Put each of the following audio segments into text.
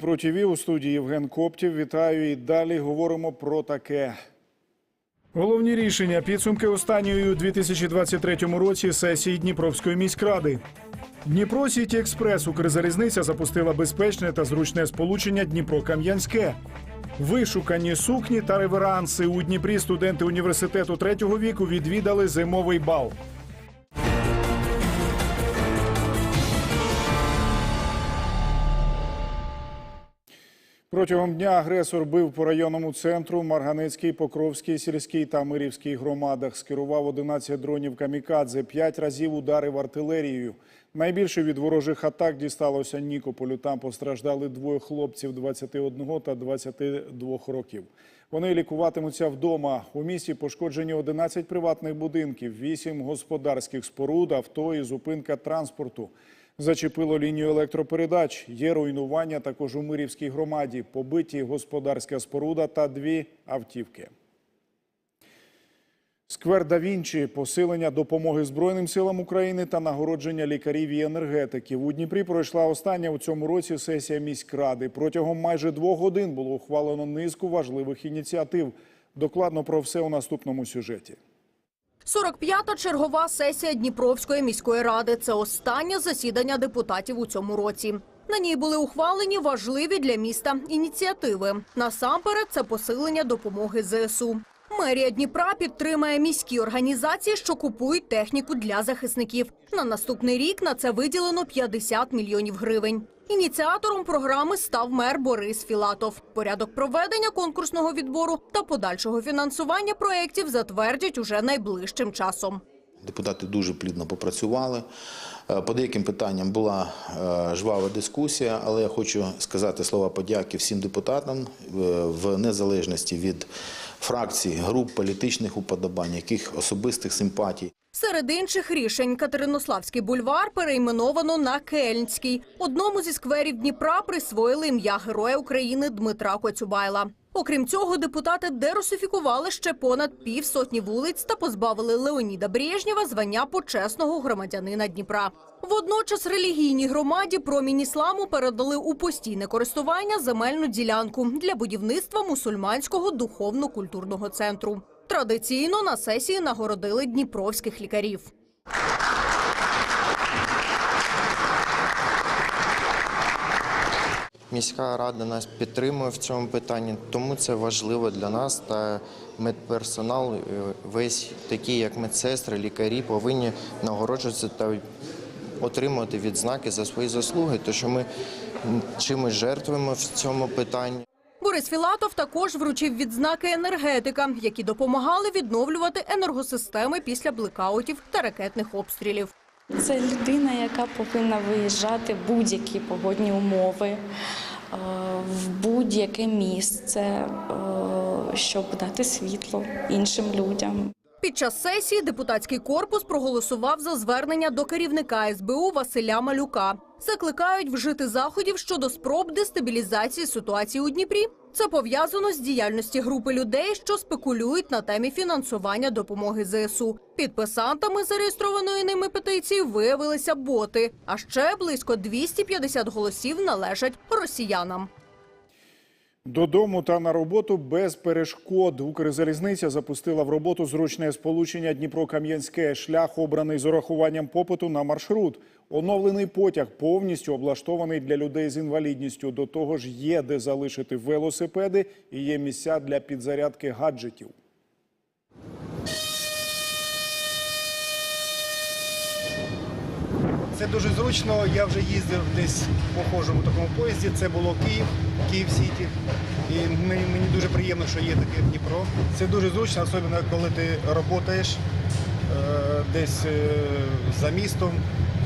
Проти ВІ у студії Євген Коптів. Вітаю і далі говоримо про таке. Головні рішення підсумки останньої у 2023 році сесії Дніпровської міськради. Дніпро Сіті Експрес Укрзалізниця запустила безпечне та зручне сполучення Дніпро-Кам'янське. Вишукані сукні та реверанси у Дніпрі студенти університету третього віку відвідали зимовий бал. Протягом дня агресор бив по районному центру Марганецький, Покровський, сільський та Мирівський громадах. Скерував 11 дронів камікадзе, 5 разів ударив артилерією. Найбільше від ворожих атак дісталося Нікополю. Там постраждали двоє хлопців 21 та 22 років. Вони лікуватимуться вдома. У місті пошкоджені 11 приватних будинків, 8 господарських споруд, авто і зупинка транспорту. Зачепило лінію електропередач. Є руйнування також у Мирівській громаді, побиті господарська споруда та дві автівки. Сквер да Вінчі, посилення допомоги Збройним силам України та нагородження лікарів і енергетиків. У Дніпрі пройшла остання у цьому році сесія міськради. Протягом майже двох годин було ухвалено низку важливих ініціатив. Докладно про все у наступному сюжеті. 45-та чергова сесія Дніпровської міської ради. Це останнє засідання депутатів у цьому році. На ній були ухвалені важливі для міста ініціативи. Насамперед, це посилення допомоги ЗСУ. Мерія Дніпра підтримає міські організації, що купують техніку для захисників. На наступний рік на це виділено 50 мільйонів гривень. Ініціатором програми став мер Борис Філатов. Порядок проведення конкурсного відбору та подальшого фінансування проєктів затвердять уже найближчим часом. Депутати дуже плідно попрацювали. Е, По деяким питанням була е, жвава дискусія, але я хочу сказати слова подяки всім депутатам е, в незалежності від фракцій, груп, політичних уподобань, яких особистих симпатій. Серед інших рішень Катеринославський бульвар перейменовано на Кельнський. Одному зі скверів Дніпра присвоїли ім'я Героя України Дмитра Коцюбайла. Окрім цього, депутати дерусифікували ще понад півсотні вулиць та позбавили Леоніда Брежнєва звання почесного громадянина Дніпра. Водночас релігійній громаді промінь ісламу передали у постійне користування земельну ділянку для будівництва мусульманського духовно-культурного центру. Традиційно на сесії нагородили дніпровських лікарів. Міська рада нас підтримує в цьому питанні, тому це важливо для нас. Та медперсонал, е, весь такі, як медсестри, лікарі, повинні нагороджуватися та отримувати відзнаки за свої заслуги, тому що ми чимось жертвуємо в цьому питанні. Борис Філатов також вручив відзнаки енергетика, які допомагали відновлювати енергосистеми після блекаутів та ракетних обстрілів. Це людина, яка повинна виїжджати в будь-які погодні умови, е, в будь-яке місце, е, щоб дати світло іншим людям. Під час сесії депутатський корпус проголосував за звернення до керівника СБУ Василя Малюка. Закликають вжити заходів щодо спроб дестабілізації ситуації у Дніпрі. Це пов'язано з діяльності групи людей, що спекулюють на темі фінансування допомоги ЗСУ. Підписантами зареєстрованої ними петиції виявилися боти. А ще близько 250 голосів належать росіянам. Додому та на роботу без перешкод. Укрзалізниця запустила в роботу зручне сполучення Дніпро-Кам'янське. Шлях обраний з урахуванням попиту на маршрут. Оновлений потяг повністю облаштований для людей з інвалідністю. До того ж, є де залишити велосипеди і є місця для підзарядки гаджетів. Це дуже зручно. Я вже їздив десь в похожому такому поїзді. Це було Київ, Київ Сіті. І мені, дуже приємно, що є таке Дніпро. Це дуже зручно, особливо коли ти працюєш е, десь е, за містом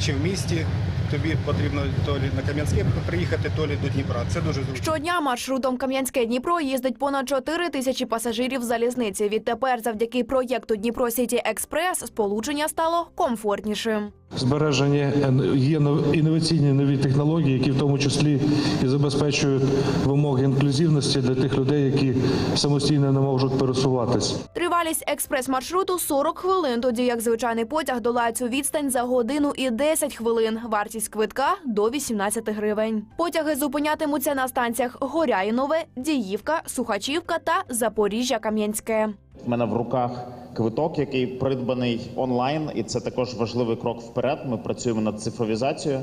чи в місті. Тобі потрібно то лі на Кам'янське приїхати, то лі до Дніпра. Це дуже зручно. Щодня маршрутом Кам'янське Дніпро їздить понад 4 тисячі пасажирів залізниці. Відтепер, завдяки проєкту Дніпро Сіті Експрес, сполучення стало комфортнішим. Збереження є нов- інноваційні нові технології, які в тому числі і забезпечують вимоги інклюзивності для тих людей, які самостійно не можуть пересуватись. Тривалість експрес-маршруту 40 хвилин, тоді як звичайний потяг долає цю відстань за годину і 10 хвилин. Вартість квитка до 18 гривень. Потяги зупинятимуться на станціях Горяїнове, Діївка, Сухачівка та Запоріжжя-Кам'янське. У мене в руках квиток, який придбаний онлайн, і це також важливий крок вперед. Ми працюємо над цифровізацією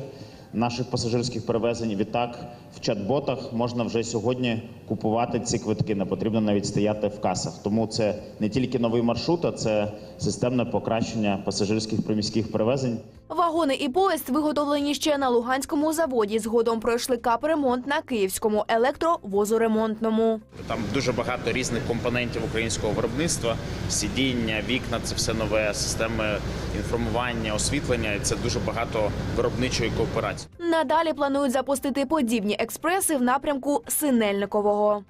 наших пасажирських перевезень. Відтак в чат-ботах можна вже сьогодні купувати ці квитки. Не потрібно навіть стояти в касах. Тому це не тільки новий маршрут, а це системне покращення пасажирських приміських перевезень. Вагони і поїзд виготовлені ще на Луганському заводі. Згодом пройшли капремонт на Київському електровозоремонтному. Там дуже багато різних компонентів українського виробництва: сидіння, вікна це все нове, системи інформування, освітлення. Це дуже багато виробничої кооперації. Надалі планують запустити подібні експреси в напрямку Синельникового.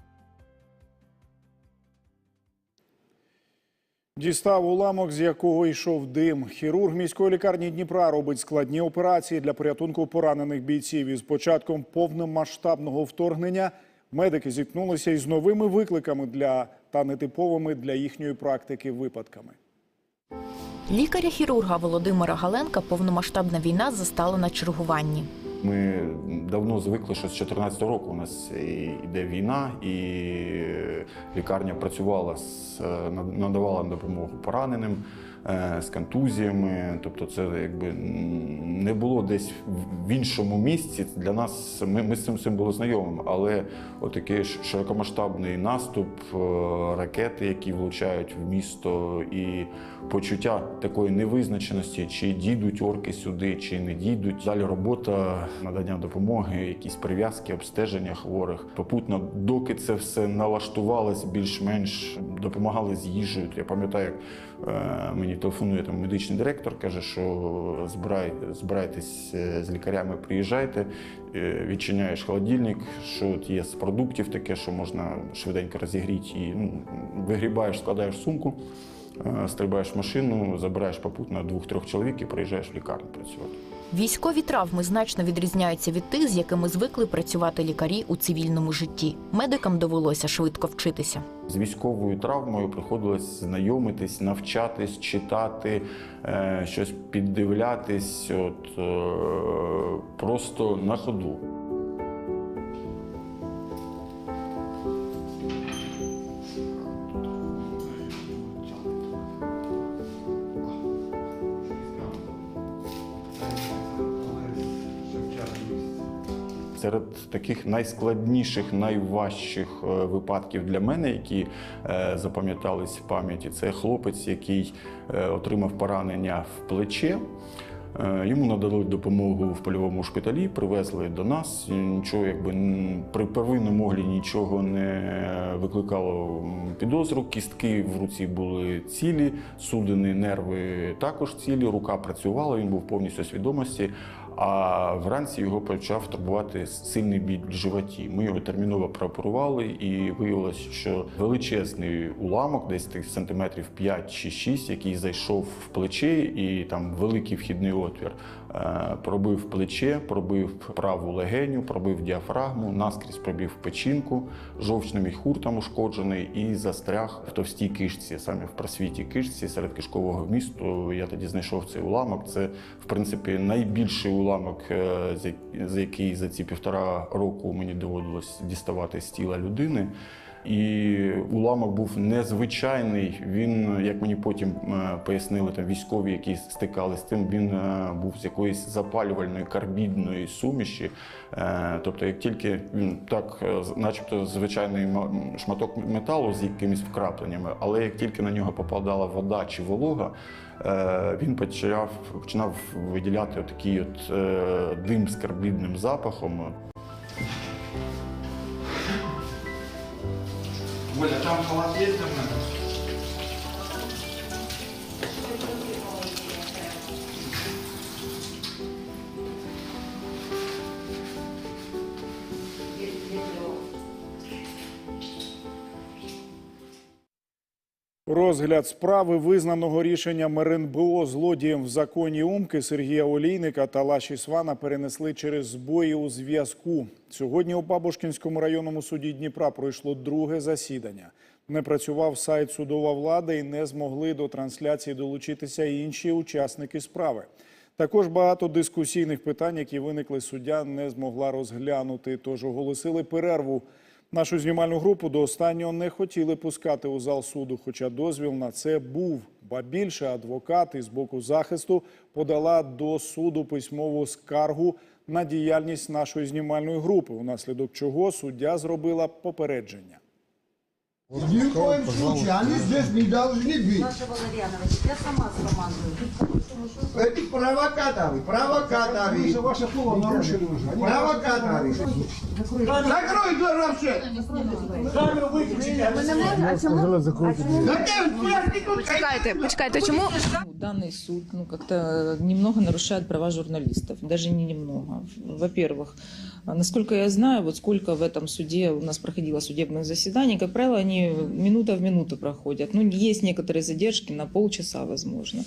Дістав уламок, з якого йшов дим. Хірург міської лікарні Дніпра робить складні операції для порятунку поранених бійців. Із початком повномасштабного вторгнення медики зіткнулися із новими викликами для та нетиповими для їхньої практики випадками. Лікаря-хірурга Володимира Галенка повномасштабна війна застала на чергуванні. Ми давно звикли, що з 2014 року у нас йде війна, і лікарня працювала з надавала допомогу пораненим е, з контузіями. Тобто, це якби не було десь в іншому місці. Для нас ми, ми з цим всім були знайомими. Але отакий широкомасштабний наступ, е, ракети, які влучають в місто, і почуття такої невизначеності, чи дійдуть орки сюди, чи не дійдуть. Далі робота, надання допомоги, якісь прив'язки, обстеження хворих. Попутно, доки це все налаштувалось більш-менш, допомагали з їжею. Я пам'ятаю, як е, мені телефонує там медичний директор, каже, що збирай, збирайтесь е, з лікарями, приїжджайте, е, відчиняєш холодильник, що от є з продуктів таке, що можна швиденько розігріти і ну, вигрібаєш, складаєш сумку. Е, Стрибаєш в машину, забираєш попутно двох-трьох чоловік і приїжджаєш в лікарню працювати. Військові травми значно відрізняються від тих, з якими звикли працювати лікарі у цивільному житті. Медикам довелося швидко вчитися. З військовою травмою приходилось знайомитись, навчатись, читати, е, щось піддивлятись, от, е, просто на ходу. Таких найскладніших, найважчих е, випадків для мене, які е, запам'ятались в пам'яті, це хлопець, який е, отримав поранення в плече. Йому надали допомогу в польовому шпиталі, привезли до нас. Нічого, якби при первинному огляді нічого не викликало підозру. Кістки в руці були цілі, судини, нерви також цілі. Рука працювала, він був повністю свідомості. А вранці його почав турбувати сильний біль в животі. Ми його терміново прооперували, і виявилося, що величезний уламок, десь тих сантиметрів 5 чи 6, який зайшов в плече, і там великий вхідний отвір. Е, Пробив плече, пробив праву легеню, пробив діафрагму, наскрізь пробив печінку, жовчний міхур там ушкоджений і застряг в товстій кишці, саме в просвіті кишці серед кишкового вмісту. Я тоді знайшов цей уламок. Це, в принципі, найбільший уламок, е, за який за ці півтора року мені доводилось діставати з тіла людини. І уламок був незвичайний. Він, як мені потім е, пояснили там військові, які стикалися з тим, він е, був з якоїсь запалювальної карбідної суміші. Е, Тобто, як тільки він так, начебто, звичайний ма- шматок металу з якимись вкрапленнями, але як тільки на нього попадала вода чи волога, він почав починав виділяти такий от дим з карбідним запахом. Оля, там халат есть для? Розгляд справи визнаного рішенням РНБО злодієм в законі Умки Сергія Олійника та Лаші Свана перенесли через збої у зв'язку. Сьогодні у Бабушкінському районному суді Дніпра пройшло друге засідання. Не працював сайт судова влада і не змогли до трансляції долучитися інші учасники справи. Також багато дискусійних питань, які виникли, суддя не змогла розглянути, тож оголосили перерву. Нашу знімальну групу до останнього не хотіли пускати у зал суду, хоча дозвіл на це був. Ба більше адвокат із боку захисту подала до суду письмову скаргу на діяльність нашої знімальної групи, унаслідок чого суддя зробила попередження. Ни в коем случае, они здесь не должны быть. Наша Валерьянович, я сама с. Эти провокаторы, провокаторы. Це ваше слово нарушили вже. Провокаторы. Закрой дверь вообще. Камеру виключите. Почекайте, почекайте, чому Данный суд ну, как-то немного нарушает права журналистов, даже не немного. Во-первых, насколько я знаю, вот сколько в этом суде у нас проходило судебных заседаний, как правило, они минута в минуту проходят. Ну, есть некоторые задержки на полчаса, возможно.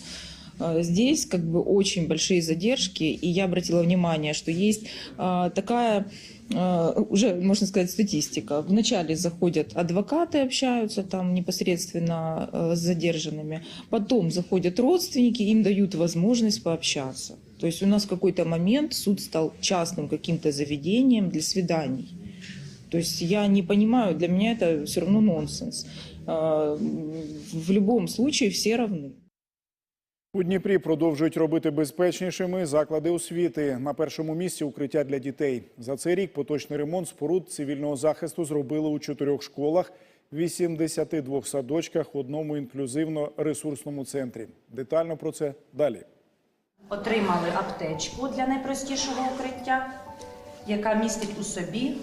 А Здесь как бы очень большие задержки, и я обратила внимание, что есть а, такая а, уже, можно сказать, статистика. Вначале заходят адвокаты, общаются там непосредственно с задержанными, потом заходят родственники, им дают возможность пообщаться. То есть у нас в какой-то момент суд стал частным каким-то заведением для свиданий. То есть я не понимаю, для меня это все равно нонсенс. В любом случае все равны. У Дніпрі продовжують робити безпечнішими заклади освіти. На першому місці укриття для дітей. За цей рік поточний ремонт споруд цивільного захисту зробили у чотирьох школах, 82 садочках, одному інклюзивно-ресурсному центрі. Детально про це далі. Отримали аптечку для найпростішого укриття, яка містить у собі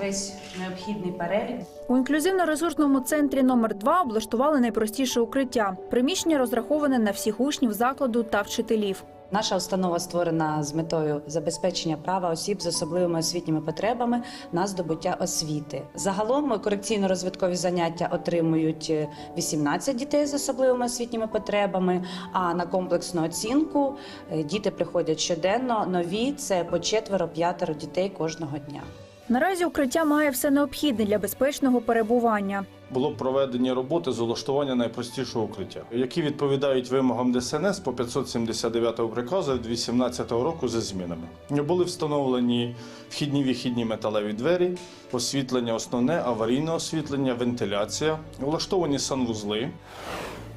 весь необхідний перелік. у інклюзивно-ресурсному центрі номер 2 облаштували найпростіше укриття. Приміщення розраховане на всіх учнів закладу та вчителів. Наша установа створена з метою забезпечення права осіб з особливими освітніми потребами на здобуття освіти. Загалом корекційно-розвиткові заняття отримують е, 18 дітей з особливими освітніми потребами. А на комплексну оцінку е, діти приходять щоденно. Нові це по четверо-п'ятеро дітей кожного дня. Наразі укриття має все необхідне для безпечного перебування. було проведені роботи з улаштування найпростішого укриття, які відповідають вимогам ДСНС по 579 приказу від 2018 року за змінами. Були встановлені вхідні вихідні металеві двері, освітлення основне, аварійне освітлення, вентиляція, улаштовані санвузли.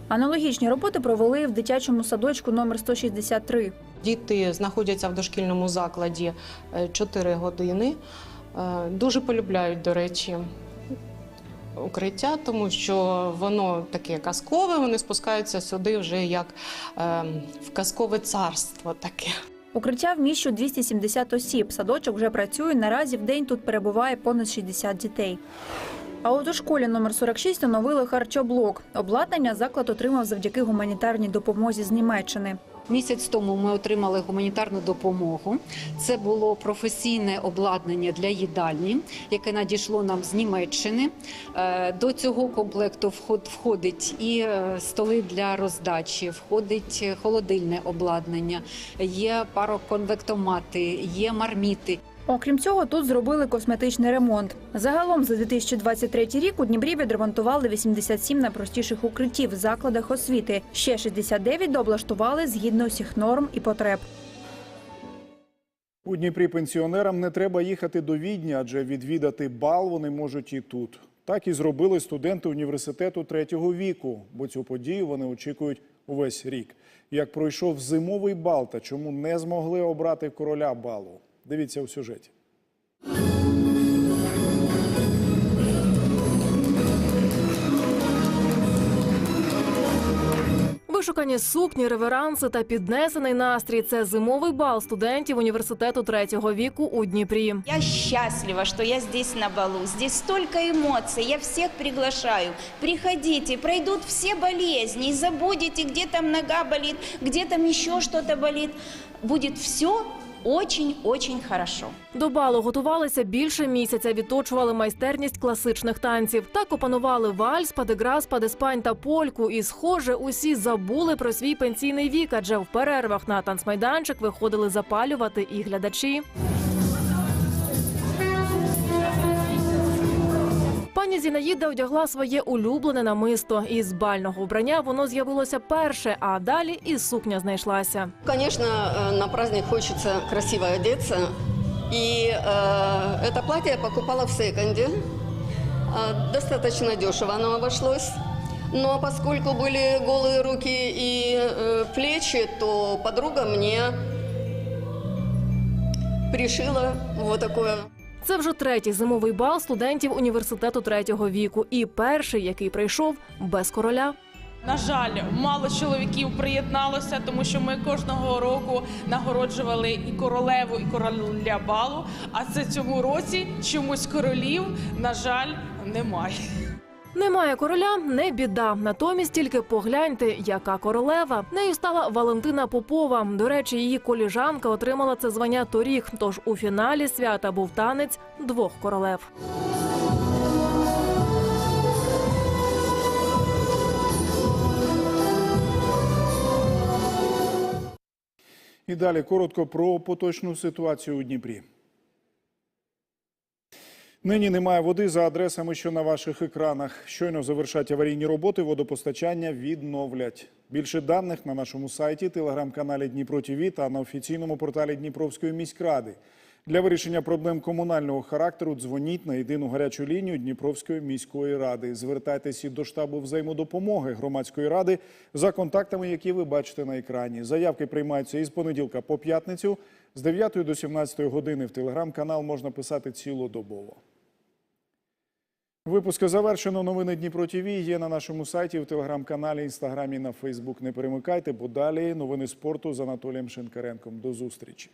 Аналогічні роботи провели в дитячому садочку номер 163. Діти знаходяться в дошкільному закладі 4 години. Е, Дуже полюбляють, до речі, укриття, тому що воно таке казкове, вони спускаються сюди вже як е, в казкове царство таке. Укриття вміщує 270 осіб. Садочок вже працює. Наразі в день тут перебуває понад 60 дітей. А от у школі номер 46 оновили харчоблок. Обладнання заклад отримав завдяки гуманітарній допомозі з Німеччини. Місяць тому ми отримали гуманітарну допомогу. Це було професійне обладнання для їдальні, яке надійшло нам з Німеччини. Е, До цього комплекту входить і е, столи для роздачі, входить е, холодильне обладнання, є пароконвектомати, є марміти. Окрім цього, тут зробили косметичний ремонт. Загалом за 2023 рік у Дніпрі відремонтували 87 найпростіших укриттів в закладах освіти. Ще 69 дооблаштували згідно всіх норм і потреб. У Дніпрі пенсіонерам не треба їхати до Відня, адже відвідати бал вони можуть і тут. Так і зробили студенти університету третього віку, бо цю подію вони очікують увесь рік. Як пройшов зимовий бал та чому не змогли обрати короля балу? Дивіться у сюжеті. Вишукані сукні, реверанси та піднесений настрій це зимовий бал студентів університету третього віку у Дніпрі. Я счастлива, что я здесь на балу. Здесь столько эмоций. Я всех приглашаю. Приходите, пройдут все болезни. Забудете, где там нога болит, где там еще что-то болит. Будет все очень-очень хорошо. До балу готувалися більше місяця, відточували майстерність класичних танців. Так опанували вальс, падеграс, падеспань та польку. І, схоже, усі забули про свій пенсійний вік, адже в перервах на танцмайданчик виходили запалювати і глядачі. Пані Зінаїда одягла своє улюблене намисто. Із бального вбрання воно з'явилося перше, а далі і сукня знайшлася. Конечно, э, на праздник хочется красиво одеться. И э, это платье я покупала в секонде. Э, достаточно дешево оно обошлось. Но поскольку были голые руки и э, плечи, то подруга мне пришила вот такое Це вже третій зимовий бал студентів університету третього віку, і перший, який прийшов без короля. На жаль, мало чоловіків приєдналося, тому що ми кожного року нагороджували і королеву, і короля балу. А це цьому році чомусь королів, на жаль, немає. Немає короля, не біда. Натомість тільки погляньте, яка королева. Нею стала Валентина Попова. До речі, її коліжанка отримала це звання торік. Тож у фіналі свята був танець двох королев. І далі коротко про поточну ситуацію у Дніпрі. Нині немає води за адресами, що на ваших екранах. Щойно завершать аварійні роботи, водопостачання відновлять. Більше даних на нашому сайті, телеграм-каналі Дніпро ТІВІ та на офіційному порталі Дніпровської міськради. Для вирішення проблем комунального характеру дзвоніть на єдину гарячу лінію Дніпровської міської ради. Звертайтеся до штабу взаємодопомоги громадської ради за контактами, які ви бачите на екрані. Заявки приймаються із понеділка по п'ятницю з 9 до 17 години. В телеграм-канал можна писати цілодобово. Випуск завершено. Новини Дніпро ТІВІ є на нашому сайті, в телеграм-каналі, інстаграмі, на Фейсбук. Не перемикайте, бо далі новини спорту з Анатолієм Шинкаренком. До зустрічі.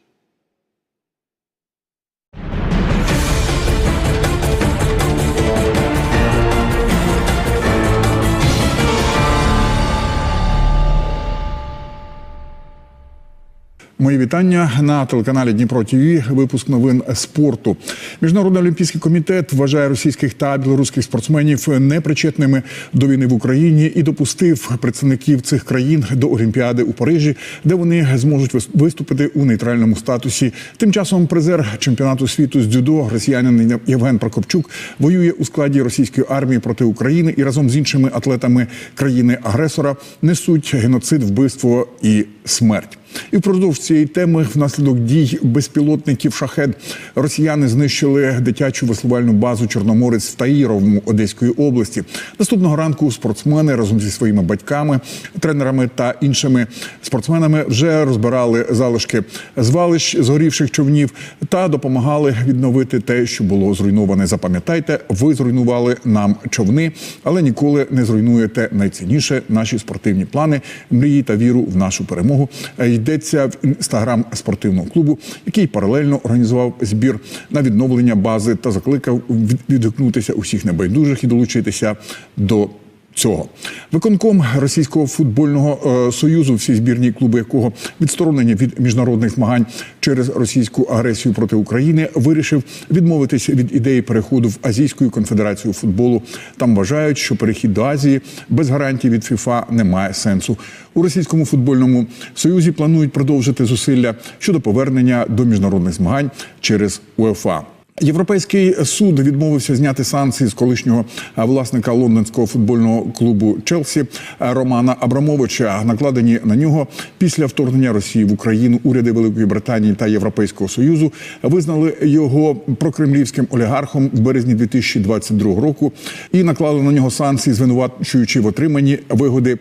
Мої вітання на телеканалі Дніпро ТІВІ. Випуск новин спорту. Міжнародний олімпійський комітет вважає російських та білоруських спортсменів непричетними до війни в Україні і допустив представників цих країн до Олімпіади у Парижі, де вони зможуть вис- виступити у нейтральному статусі. Тим часом призер чемпіонату світу з дзюдо росіянин Євген Прокопчук воює у складі російської армії проти України і разом з іншими атлетами країни-агресора несуть геноцид, вбивство і смерть. І впродовж цієї теми, внаслідок дій безпілотників шахет, росіяни знищили дитячу веслувальну базу Чорноморець в Таїровому Одеської області. Наступного ранку спортсмени разом зі своїми батьками, тренерами та іншими спортсменами вже розбирали залишки звалищ згорівших човнів та допомагали відновити те, що було зруйноване. Запам'ятайте, ви зруйнували нам човни, але ніколи не зруйнуєте найцінніше наші спортивні плани, мрії та віру в нашу перемогу. Е, Йдеться в інстаграм спортивного клубу, який паралельно організував збір на відновлення бази та закликав від- відгукнутися усіх небайдужих і долучитися до. Цього виконком російського футбольного е, союзу, всі збірні клуби якого відсторонені від міжнародних змагань через російську агресію проти України, вирішив відмовитися від ідеї переходу в Азійську конфедерацію футболу. Там вважають, що перехід до Азії без гарантій від ФІФА не має сенсу. У російському футбольному союзі планують продовжити зусилля щодо повернення до міжнародних змагань через УЕФА. Європейський суд відмовився зняти санкції з колишнього власника лондонського футбольного клубу Челсі Романа Абрамовича, накладені на нього після вторгнення Росії в Україну. Уряди Великої Британії та Європейського союзу визнали його прокремлівським олігархом в березні 2022 року і наклали на нього санкції, звинувачуючи в отриманні вигоди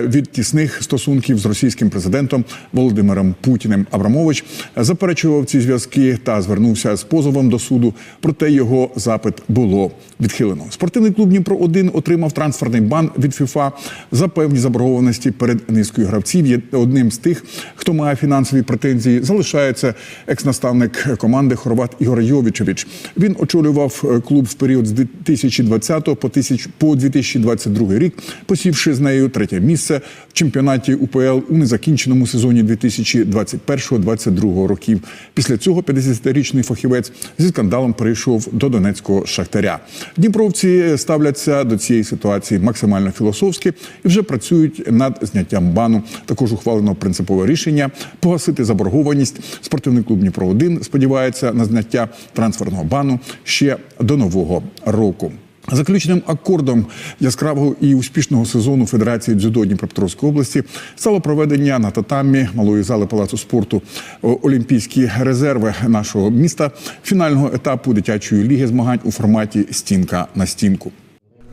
від тісних стосунків з російським президентом Володимиром Путіним. Абрамович заперечував ці зв'язки та звернувся з позовом до суду проте його запит було відхилено. Спортивний клуб Дніпро 1 отримав трансферний бан від ФІФА за певні заборгованості перед низкою гравців. Є одним з тих, хто має фінансові претензії, залишається екс-наставник команди Хорват Ігор Йовічевич. Він очолював е, клуб в період з 2020 по тисяч- по 2022 рік, посівши з нею третє місце в чемпіонаті УПЛ у незакінченому сезоні 2021-2022 років. Після цього 50-річний фахівець зі скандалом перейшов до донецького шахтаря. Дніпровці ставляться до цієї ситуації максимально філософськи і вже працюють над зняттям бану. Також ухвалено принципове рішення погасити заборгованість. Спортивний клуб Дніпро 1 сподівається на зняття трансферного бану ще до нового року. Заключним акордом яскравого і успішного сезону Федерації дзюдо Дніпропетровської області стало проведення на татамі малої зали палацу спорту Олімпійські резерви нашого міста фінального етапу дитячої ліги змагань у форматі стінка на стінку.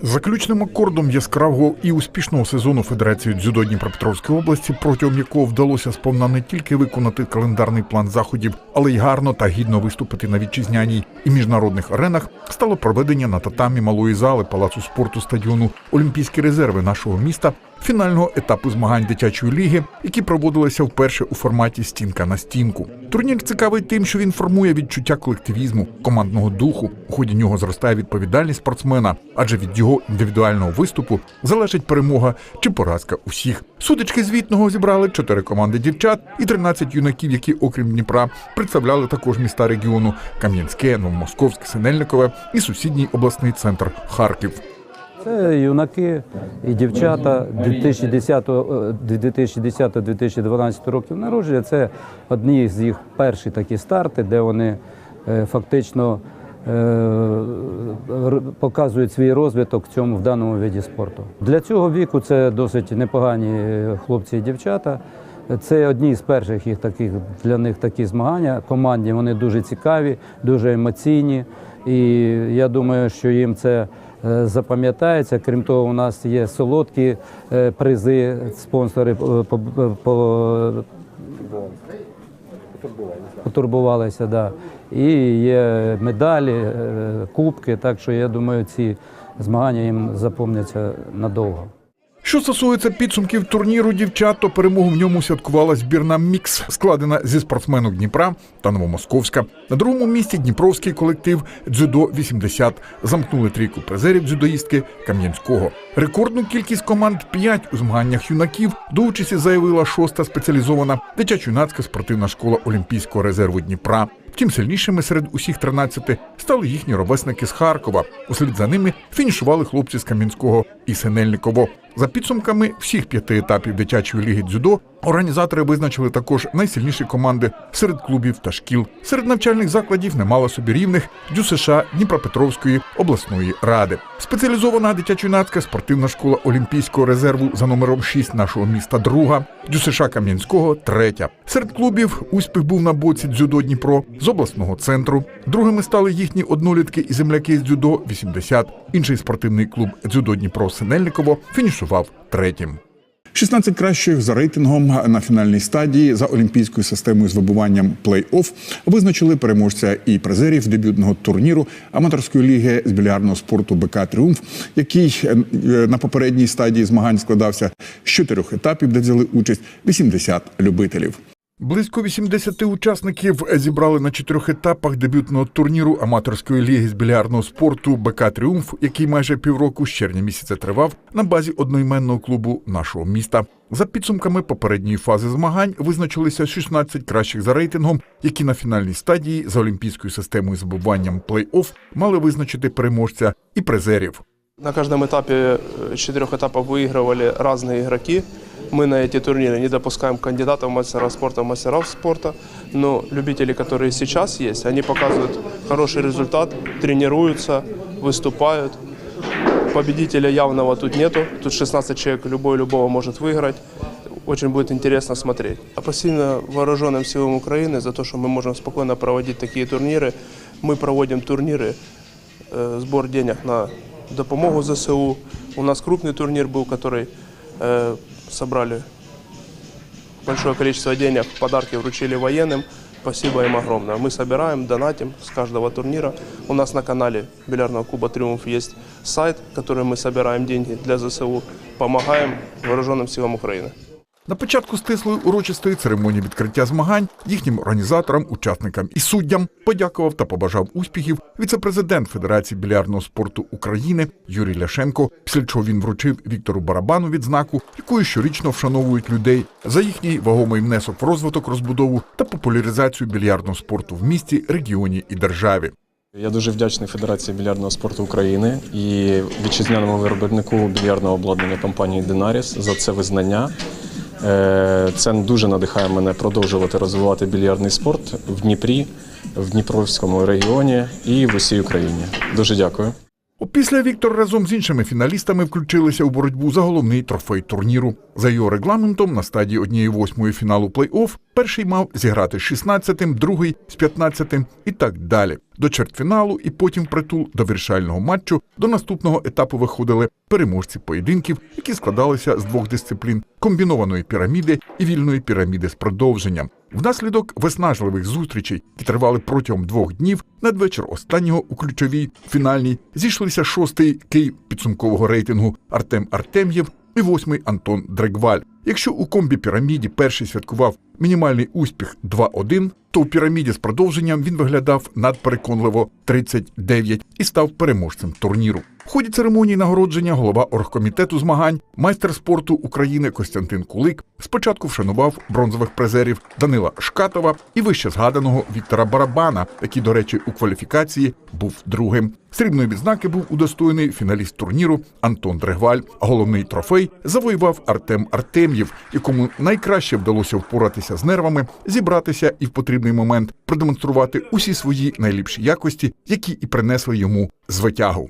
Заключним акордом яскравого і успішного сезону Федерації дзюдо Дніпропетровської області, протягом якого вдалося сповна не тільки виконати календарний план заходів, але й гарно та гідно виступити на вітчизняній і міжнародних аренах, стало проведення на татамі малої зали палацу спорту стадіону. Олімпійські резерви нашого міста фінального етапу змагань дитячої ліги, які проводилися вперше у форматі стінка на стінку. Турнір цікавий тим, що він формує відчуття колективізму, командного духу. У ході нього зростає відповідальність спортсмена, адже від його індивідуального виступу залежить перемога чи поразка усіх. Судочки звітного зібрали чотири команди дівчат і 13 юнаків, які, окрім Дніпра, представляли також міста регіону Кам'янське, Новомосковське, Синельникове і сусідній обласний центр Харків. Це юнаки і дівчата 2010-2012 років народження. Це одні з їх перші такі старти, де вони е, фактично е, показують свій розвиток в цьому в даному виді спорту. Для цього віку це досить непогані е, хлопці і дівчата. Це одні з перших їх таких для них такі змагання. Командні вони дуже цікаві, дуже емоційні. І я думаю, що їм це е, запам'ятається. Крім того, у нас є солодкі е, призи, спонсори е, по, по, потурбувалися. Да. І є медалі, е, кубки. Так що я думаю, ці змагання їм запомняться надовго. Що стосується підсумків турніру дівчат, то перемогу в ньому святкувала збірна Мікс, складена зі спортсменок Дніпра та Новомосковська. На другому місці Дніпровський колектив Дзюдо 80 замкнули трійку призерів дзюдоїстки Кам'янського. Рекордну кількість команд 5 у змаганнях юнаків до участі заявила шоста спеціалізована дитячо-юнацька спортивна школа Олімпійського резерву Дніпра. Втім, сильнішими серед усіх 13 стали їхні ровесники з Харкова. Услід за ними фінішували хлопці з Кам'янського і Синельниково. За підсумками всіх п'яти етапів дитячої ліги дзюдо організатори визначили також найсильніші команди серед клубів та шкіл. Серед навчальних закладів немало собі рівних дю США Дніпропетровської обласної ради. Спеціалізована дитячо-юнацька спортивна школа Олімпійського резерву за номером 6 нашого міста друга, дю США Кам'янського третя. Серед клубів успіх був на боці дзюдо Дніпро з обласного центру. Другими стали їхні однолітки і земляки з дзюдо 80. Інший спортивний клуб дзюдо Дніпро Синельниково фінішував третім. 16 кращих за рейтингом на фінальній стадії за олімпійською системою з вибуванням плей-офф визначили переможця і призерів дебютного турніру аматорської ліги з більярдного спорту БК Тріумф, який е, на попередній стадії змагань складався з чотирьох етапів, де взяли участь 80 любителів. Близько 80 учасників зібрали на чотирьох етапах дебютного турніру аматорської ліги з більярдного спорту БК Тріумф, який майже півроку з червня місяця тривав на базі одноіменного клубу нашого міста. За підсумками попередньої фази змагань визначилися 16 кращих за рейтингом, які на фінальній стадії за олімпійською системою з плей-офф мали визначити переможця і призерів. На каждом этапе э, четырех этапов выигрывали разные игроки. Мы на эти турниры не допускаем кандидатов в мастера спорта, мастеров спорта, но любители, которые сейчас есть, они показывают хороший результат, тренируются, выступают. Победителя явного тут нету, тут 16 человек, любой любого может выиграть. Очень будет интересно смотреть. Спасибо вооруженным силам Украины за то, что мы можем спокойно проводить такие турниры. Мы проводим турниры, э, сбор денег на допомогу ЗСУ. У нас крупный турнир был, который э, собрали большое количество денег, подарки вручили военным. Спасибо им огромное. Мы собираем, донатим с каждого турнира. У нас на канале Бильярдного клуба «Триумф» есть сайт, который мы собираем деньги для ЗСУ, помогаем вооруженным силам Украины. На початку стислої урочистої церемонії відкриття змагань їхнім організаторам, учасникам і суддям подякував та побажав успіхів віце-президент Федерації більярдного спорту України Юрій Ляшенко. Після чого він вручив Віктору Барабану відзнаку, якою щорічно вшановують людей за їхній вагомий внесок в розвиток, розбудову та популяризацію більярдного спорту в місті, регіоні і державі. Я дуже вдячний Федерації більярдного спорту України і вітчизняному виробнику більярдного обладнання компанії Динаріс за це визнання. Е, Це дуже надихає мене продовжувати розвивати більярдний спорт в Дніпрі, в Дніпровському регіоні і в усій Україні. Дуже дякую. Опісля Віктор разом з іншими фіналістами включилися у боротьбу за головний трофей турніру. За його регламентом на стадії однієї восьмої фіналу плей-офф перший мав зіграти з 16-тим, другий з 15-тим і так далі. До чвертьфіналу і потім притул до вирішального матчу до наступного етапу виходили переможці поєдинків, які складалися з двох дисциплін комбінованої піраміди і вільної піраміди з продовженням. Внаслідок виснажливих зустрічей, які тривали протягом двох днів, надвечір останнього у ключовій фінальній зійшлися шостий кий підсумкового рейтингу Артем Артем'єв і восьмий Антон Дрегваль. Якщо у комбі піраміді перший святкував мінімальний успіх 2-1, то у піраміді з продовженням він виглядав надпереконливо 39 і став переможцем турніру. В ході церемонії нагородження голова оргкомітету змагань, майстер спорту України Костянтин Кулик спочатку вшанував бронзових призерів Данила Шкатова і вище згаданого Віктора Барабана, який, до речі, у кваліфікації був другим. Срібної відзнаки був удостоєний фіналіст турніру Антон Дрегваль. Головний трофей завоював Артем Артем'єв, якому найкраще вдалося впоратися з нервами, зібратися і в потрібний момент продемонструвати усі свої найліпші якості, які і принесли йому звитягу.